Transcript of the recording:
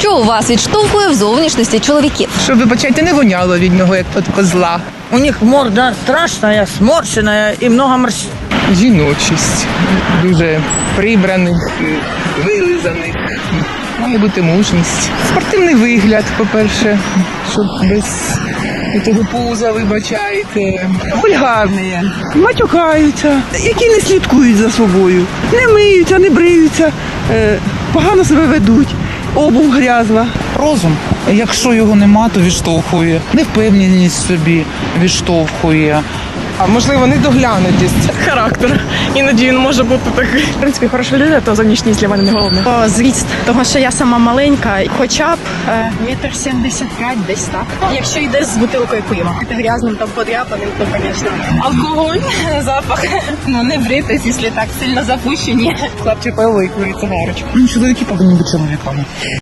Що у вас відштовхує в зовнішності чоловіків? Щоб вибачайте, не воняло від нього, як від козла. У них морда страшная, сморщенная и много морщин. Жіночість дуже прибраних, вилизаних. Має бути мужність. Спортивний вигляд, по-перше, щоб без того пуза, вибачайте. Вульгарні, матюкаються, які не слідкують за собою, не миються, не бриються, е, погано себе ведуть, обув грязна. Розум, якщо його нема, то відштовхує. Невпевненість собі відштовхує. А можливо, недоглянутість. характер. Іноді він може бути такий. В принципі, хороша людина, то зовнішність для мене не головне. О, Зріст, тому що я сама маленька, хоча б е, метр сімдесят п'ять, десь так. Якщо йде з бутилкою пива, грязним там подряпаним, то, звісно. Алкоголь, запах. Ну не бритись, якщо так сильно запущені. Хлопчик пили і курить цигарочку. Ну, чоловіки повинні бути чоловіками.